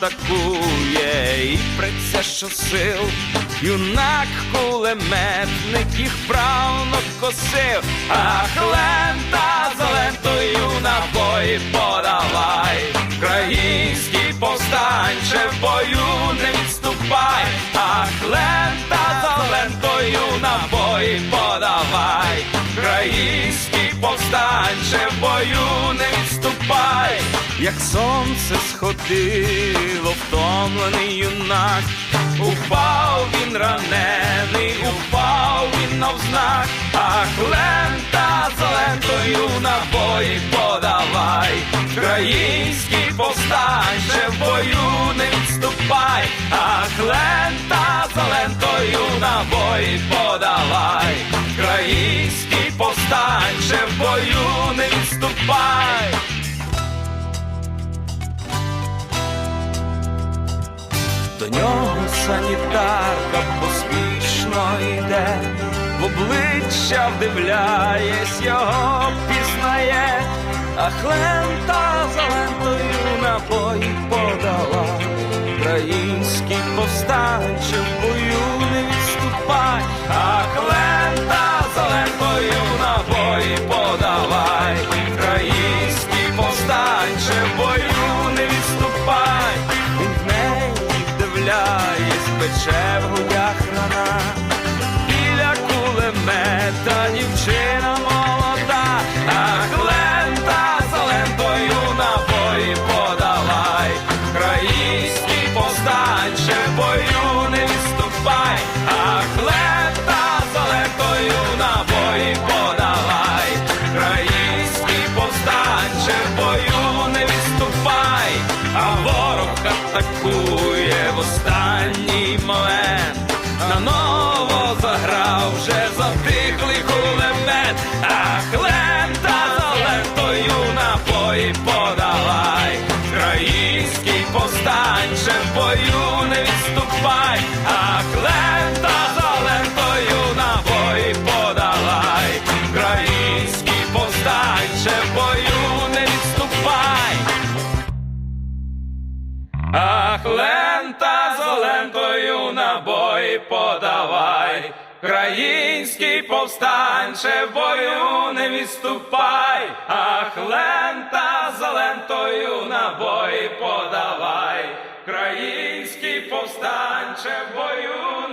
атакує. І преться щосил, юнак кулеметник їх правно косив, ах, лента за лентою набої подавай, Український повстанче в бою не відступай, ах, лента за лентою набої подавай, Український повстанче в бою не відступай, як сонце сходило, втомлений юнак, упав він ранений, упав він навзнак, а лента за лентою набої подавай, Український повстанче в бою не відступай, До нього санітарка поспішно йде, в обличчя вдивляєсь, його пізнає, а хлента за лентою напої подала. Атакує Ах, лента з лентою набої подавай, Країнський повстанче в бою не відступай, ах, лента зелентою набої подавай, Країнський повстанче в бою